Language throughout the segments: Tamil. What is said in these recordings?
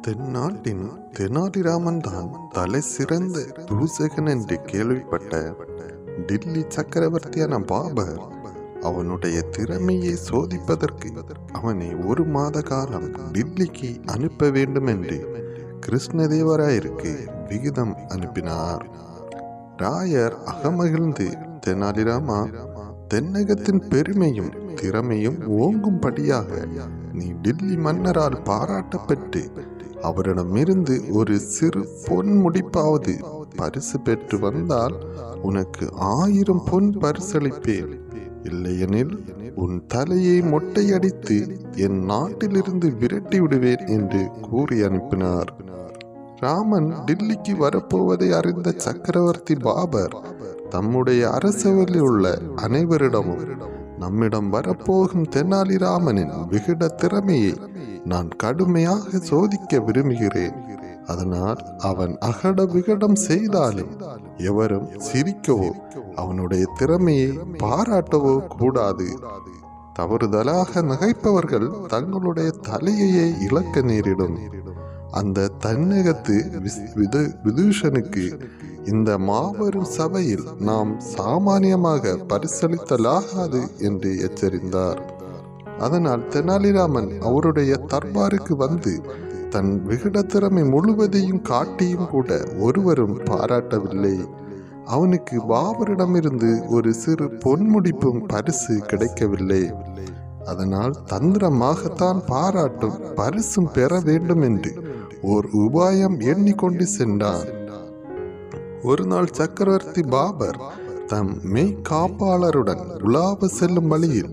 தென்னாட்டின் தெனாலிராமன் தான் தலை சிறந்த துருசகன் என்று கேள்விப்பட்ட டில்லி சக்கரவர்த்தியான பாபர் அவனுடைய திறமையை சோதிப்பதற்கு அவனை ஒரு மாத காலம் டில்லிக்கு அனுப்ப வேண்டும் என்று கிருஷ்ணதேவராயருக்கு விகிதம் அனுப்பினார். ராயர் அகமகிழ்ந்து தெனாலிராமா தென்னகத்தின் பெருமையும் திறமையும் ஓங்கும்படியாக நீ டில்லி மன்னரால் பாராட்டப்பட்டு அவரிடமிருந்து ஒரு சிறு பொன் முடிப்பாவது பரிசு பெற்று வந்தால் உனக்கு ஆயிரம் பொன் பரிசளிப்பேன். இல்லையெனில் உன் தலையை மொட்டையடித்து என் நாட்டிலிருந்து விரட்டி விடுவேன் என்று கூறி அனுப்பினார். ராமன் டில்லிக்கு வரப்போவதை அறிந்த சக்கரவர்த்தி பாபர் தம்முடைய அரசவையில் உள்ள அனைவரிடமும் நம்மிடம் வரப்போகும் தெனாலிராமனின் விகிட திறமையை நான் கடுமையாக சோதிக்க விரும்புகிறேன். அதனால் அவன் அகட விகடம் செய்தாலும் எவரும் சிரிக்கவோ அவனுடைய திறமையை பாராட்டவோ கூடாது. தவறுதலாக நகைப்பவர்கள் தங்களுடைய தலையையே இழக்க நேரிடும். அந்த தன்னகத்து விஸ்- விது விதூஷனுக்கு இந்த மாபெரும் சபையில் நாம் சாமானியமாக பரிசளித்தலாகாது என்று எச்சரித்தார் அதனால் தெனாலிராமன் அவருடைய தர்பாருக்கு வந்து தன் விகட திறமை முழுவதையும் காட்டியும் கூட ஒருவரும் பாராட்டவில்லை. அவனுக்கு பாபரிடமிருந்து ஒரு சிறு பொன்முடிப்பும் பரிசு கிடைக்கவில்லை. அதனால் தந்திரமாகத்தான் பாராட்டும் பரிசும் பெற வேண்டும் என்று ஓர் உபாயம் எண்ணிக்கொண்டு சென்றான். ஒரு நாள் சக்கரவர்த்தி பாபர் தம் மெய் காப்பாளருடன் உலாவ செல்லும் வழியில்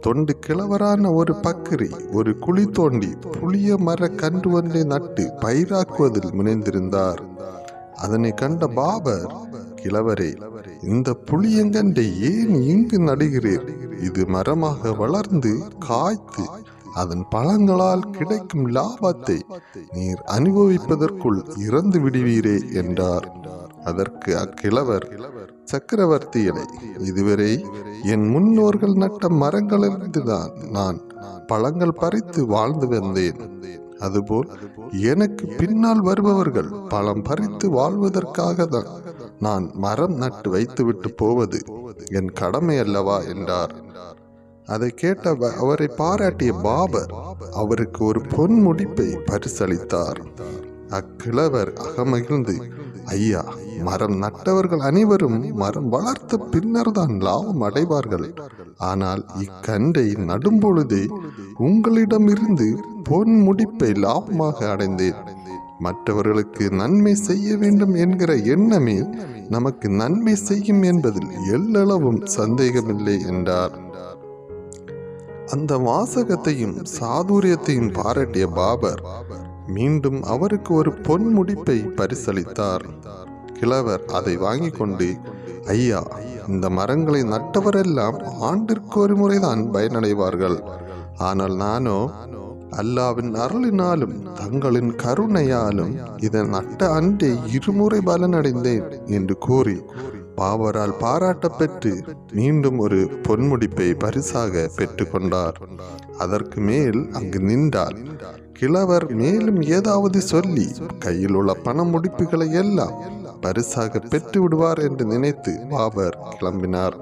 தொண்டு கிழவரான ஒரு பக்கரி ஒரு குழி தோண்டி புளிய மர கன்று ஒன்றை நட்டு பயிராக்குவதில் முனைந்திருந்தார். அதனை கண்ட பாபர் கிழவரே இந்த புளியங்கண்டை ஏன் இங்கு நடுகிறீர்? இது மரமாக வளர்ந்து காய்த்து அதன் பழங்களால் கிடைக்கும் லாபத்தை நீர் அனுபவிப்பதற்குள் இறந்து விடுவீரே என்றார். அதற்கு அக்கிழவர் சக்கரவர்த்தியனை இதுவரை என் முன்னோர்கள் நட்ட மரங்களிலிருந்துதான் நான் பழங்கள் பறித்து வாழ்ந்து வந்தேன். அதுபோல் எனக்கு பின்னால் வருபவர்கள் பழம் பறித்து வாழ்வதற்காக தான் நான் மரம் நட்டு வைத்துவிட்டு போவது என் கடமை அல்லவா? என்றார். அதை கேட்ட அவரை பாராட்டிய பாபர் அவருக்கு ஒரு பொன் முடிப்பை பரிசளித்தார். அக்கிழவர் அகமகிழ்ந்து ஐயா மரம் நட்டவர்கள் அனைவரும் மரம் வளர்த்த பின்னர் தான் லாபம் அடைவார்கள். ஆனால் இக்கண்டை நடும்பொழுதே உங்களிடமிருந்து பொன் முடிப்பை லாபமாக அடைந்தேன். மற்றவர்களுக்கு நன்மை செய்ய வேண்டும் என்கிற எண்ணமே நமக்கு நன்மை செய்யும் என்பதில் எல்லளவும் சந்தேகமில்லை என்றார். அந்த வாசகத்தையும் சாதுரியத்தையும் பாராட்டிய பாபர் மீண்டும் அவருக்கு ஒரு பொன் முடிப்பை பரிசளித்தார். கிழவர் அதை வாங்கி கொண்டு ஐயா இந்த மரங்களை நட்டவரெல்லாம் ஆண்டிற்கு ஒரு முறைதான் பயனடைவார்கள். ஆனால் நானோ அல்லாவின் அருளினாலும் தங்களின் கருணையாலும் இதை நட்ட அன்றே இருமுறை பலனடைந்தேன் என்று கூறி பாவரால் பாராட்ட பெற்று மீண்டும் ஒரு பொன்முடிப்பை பரிசாக பெற்றுக்கொண்டார். அதற்கு மேல் அங்கு நின்றார். கிழவர் மேலும் ஏதாவது சொல்லி கையில் உள்ள பண முடிப்புகளை எல்லாம் பரிசாக பெற்று விடுவார் என்று நினைத்து பாபர் கிளம்பினார்.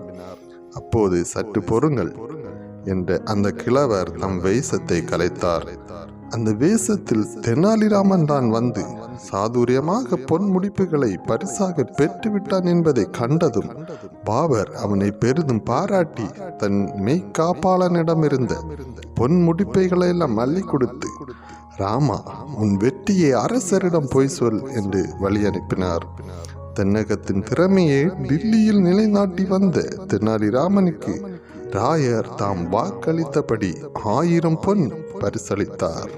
அப்போது சற்று பொறுங்கள் என்று அந்த கிழவர் தம் வேஷத்தை கலைத்தார். அந்த வேஷத்தில் தெனாலிராமன் தான் வந்து சாதுரியமாக பொன் முடிப்புகளை பரிசாக பெற்றுவிட்டான் என்பதை கண்டதும் பாபர் அவனை பெரிதும் பாராட்டி தன் மெய்காப்பாளனிடமிருந்த பொன் முடிப்பைகளை எல்லாம் அள்ளி கொடுத்து ராமா உன் வெற்றியை அரசரிடம் போய் சொல் என்று வழி அனுப்பினார். தென்னகத்தின் திறமையை டில்லியில் நிலைநாட்டி வந்த தெனாலிராமனுக்கு ராயர் தாம் வாக்களித்தபடி ஆயிரம் பொன் பரிசளித்தார்